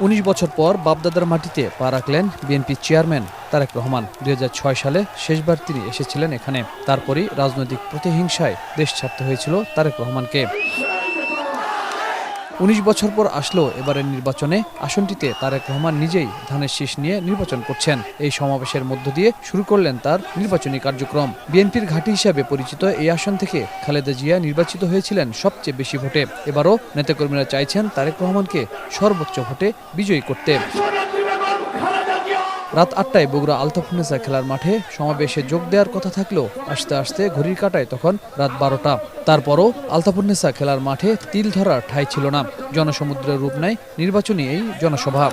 উনিশ বছর পর বাপদাদার মাটিতে পা রাখলেন বিএনপি চেয়ারম্যান তারেক রহমান। দুই হাজার ছয় সালে শেষবার তিনি এসেছিলেন এখানে। তারপরই রাজনৈতিক প্রতিহিংসায় দেশ ছাড়তে হয়েছিল তারেক রহমানকে। উনিশ বছর পর আসলো এবারের নির্বাচনে। আসনটিতে তারেক রহমান নিজেই ধানের শীষ নিয়ে নির্বাচন করছেন। এই সমাবেশের মধ্য দিয়ে শুরু করলেন তার নির্বাচনী কার্যক্রম। বিএনপির ঘাঁটি হিসাবে পরিচিত এই আসন থেকে খালেদা জিয়া নির্বাচিত হয়েছিলেন সবচেয়ে বেশি ভোটে। এবারও নেতাকর্মীরা চাইছেন তারেক রহমানকে সর্বোচ্চ ভোটে বিজয়ী করতে। রাত আটটায় বগুড়া আলতাফুন্নেসা খেলার মাঠে সমাবেশে যোগ দেওয়ার কথা থাকলেও আসতে আসতে ঘড়ির কাটায় তখন রাত বারোটা। তারপরও আলতাফুন্নেসা খেলার মাঠে তিল ধরার ঠাঁই ছিল না। জনসমুদ্রের রূপ নেয় নির্বাচনী এই জনসভা।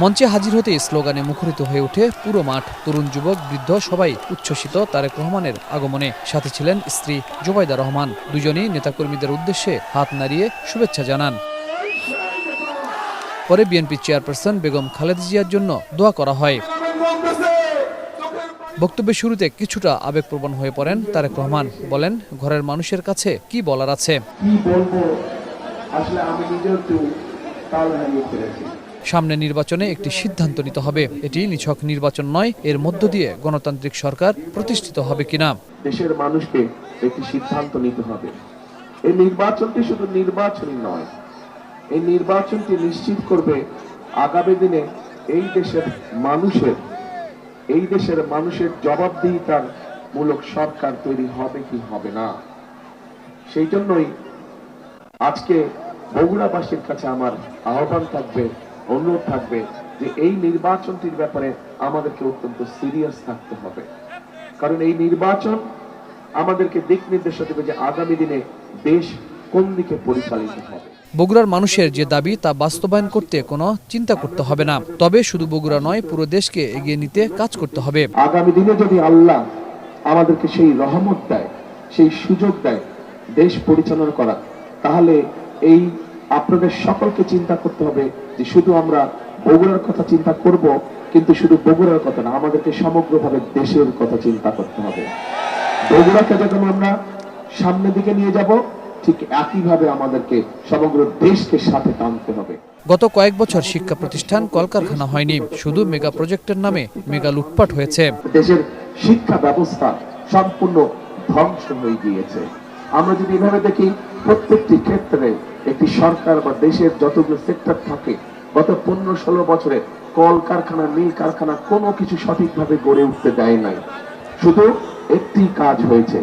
মঞ্চে হাজির হতেই স্লোগানে মুখরিত হয়ে ওঠে পুরো মাঠ। তরুণ যুবক, বৃদ্ধ সবাই উচ্ছ্বসিত তারেক রহমানের আগমনে। সাথে ছিলেন স্ত্রী জোবাইদা রহমান। দুজনেই নেতাকর্মীদের উদ্দেশ্যে হাত নাড়িয়ে শুভেচ্ছা জানান। পরে বিএনপি চেয়ারপারসন বেগম খালেদা জিয়ার জন্য দোয়া করা হয়। বক্তব্যের শুরুতে কিছুটা আবেগপ্রবণ হয়ে পড়েন তারেক রহমান। বলেন ঘরের মানুষের কাছে কি বলার আছে? সামনে নির্বাচনে একটি সিদ্ধান্ত নিতে হবে। এটি নিছক নির্বাচন নয় এর মধ্য দিয়ে গণতান্ত্রিক সরকার প্রতিষ্ঠিত হবে কিনা? দেশের মানুষকে একটি সিদ্ধান্ত নিতে হবে। এই নির্বাচনটি শুধু নির্বাচনই নয় এই নির্বাচনটি নিশ্চিত করবে আগামী দিনে এই দেশের মানুষের, এই দেশের মানুষের জবাবদিহিতার মূলক সরকার তৈরি হবে কি হবে না। সেই জন্যই আজকে বগুড়াবাসীর কাছে আমার আহ্বান থাকবে, অনুরোধ থাকবে যে এই নির্বাচনটির ব্যাপারে আমাদেরকে অত্যন্ত সিরিয়াস থাকতে হবে। কারণ এই নির্বাচন আমাদেরকে দিক নির্দেশনা দেবে যে আগামী দিনে দেশ কোন দিকে পরিচালিত হবে। বগুড়ার মানুষের যে দাবি তা বাস্তবায়ন করতে কোনো চিন্তা করতে হবে না। তবে শুধু বগুড়া নয়, পুরো দেশকে এগিয়ে নিতে কাজ করতে হবে। আগামী দিনে যদি আল্লাহ আমাদেরকে সেই রহমত দেয়, সেই সুযোগ দেয় দেশ পরিচালনা করা তাহলে এই আপনাদের সকলকে চিন্তা করতে হবে যে শুধু আমরা বগুড়ার কথা চিন্তা করব, কিন্তু শুধু বগুড়ার কথা না, আমাদেরকে সমগ্রভাবে দেশের কথা চিন্তা করতে হবে। বগুড়াকে যখন আমরা সামনের দিকে নিয়ে যাব ঠিক একইভাবে আমাদেরকে সমগ্র দেশকে সাথে টানতে হবে। গত কয়েক বছর শিক্ষা প্রতিষ্ঠান কলকারখানা হয়নি শুধু মেগা প্রজেক্টের নামে মেগা লুটপাট হয়েছে। দেশের শিক্ষা ব্যবস্থা সম্পূর্ণ ধ্বংস হয়ে গিয়েছে। আমরা যদি এভাবে দেখি প্রত্যেকটি ক্ষেত্রে একটি সরকার বা দেশের যতগুলো সেক্টর থাকে গত পনেরো ষোলো বছরে কল কারখানা মিল কারখানা কোনো কিছু সঠিকভাবে গড়ে উঠতে দেয় নাই। শুধু একটি কাজ হয়েছে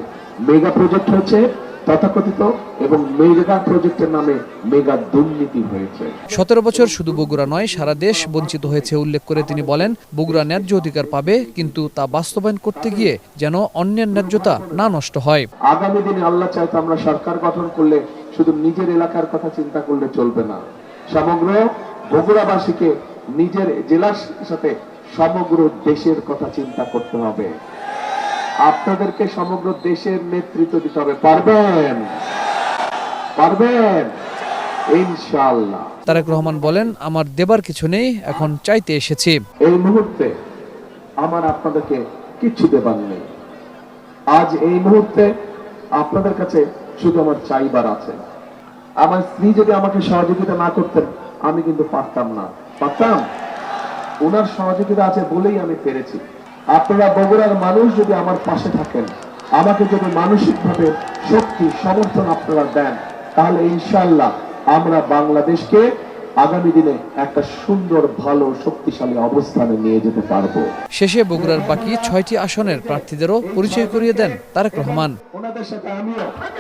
মেগা প্রজেক্ট হয়েছে তথাকথিত এবং মেগা প্রজেক্টের নামে মেগা দুর্নীতি হয়েছে। সতেরো বছর শুধু বগুড়া নয় সারা দেশ বঞ্চিত হয়েছে উল্লেখ করে তিনি বলেন বগুড়া ন্যায্য অধিকার পাবে কিন্তু তা বাস্তবায়ন করতে গিয়ে যেন অন্যের ন্যায্যতা না নষ্ট হয়। আগামী দিনে আল্লাহ চাইতে আমরা সরকার গঠন করলে শুধু নিজের এলাকার কথা চিন্তা করলে চলবে না। সমগ্র বগুড়াবাসীকে নিজের জেলার সাথে সমগ্র দেশের কথা চিন্তা করতে হবে। আপনাদেরকে সমগ্র দেশের নেতৃত্ব দিতে হবে। পারবেন? পারবেন? ইনশাআল্লাহ। তারেক রহমান বলেন আমার দেবার কিছু নেই এখন চাইতে এসেছি। এই মুহূর্তে আমার আপনাদেরকে কিচ্ছু দেবার নেই। আজ এই মুহূর্তে আপনাদের কাছে শুধু আমার চাইবার আছে। আমার স্ত্রী যদি আমাকে সহযোগিতা না করতেন আমি কিন্তু পারতাম না। পারতাম? ওনার সহযোগিতা আছে বলেই আমি পেরেছি। আপনারা বগুড়ার মানুষ যদি আমার পাশে থাকেন আমাকে যদি মানসিকভাবে শক্তি সমর্থন আপনারা দেন তাহলে ইনশাল্লাহ আমরা বাংলাদেশকে আগামী দিনে একটা সুন্দর ভালো শক্তিশালী অবস্থানে নিয়ে যেতে পারব। শেষে বগুড়ার বাকি ছয়টি আসনের প্রার্থীদেরও পরিচয় করিয়ে দেন তারেক রহমান।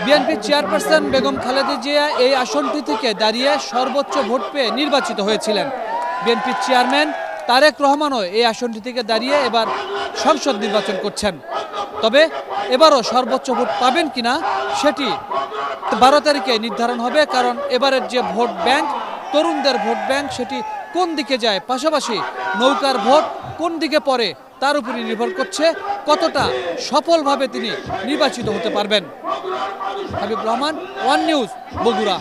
বিএনপি চেয়ারপারসন বেগম খালেদা জিয়া এই আসনটি থেকে দাঁড়িয়ে সর্বোচ্চ ভোট পেয়ে নির্বাচিত হয়েছিলেন। বিএনপির চেয়ারম্যান তারেক রহমানও এই আসনটি থেকে দাঁড়িয়ে এবার সংসদ নির্বাচন করছেন। তবে এবারও সর্বোচ্চ ভোট পাবেন কিনা সেটি বারো তারিখে নির্ধারণ হবে, কারণ এবারের যে ভোট ব্যাংক, তরুণদের ভোট ব্যাংক, সেটি কোন দিকে যায়? পাশাপাশি নৌকার ভোট কোন দিকে পড়ে তার উপরই নির্ভর করছে কতটা সফলভাবে তিনি নির্বাচিত হতে পারবেন। Habib Rahman, one news, Bogura.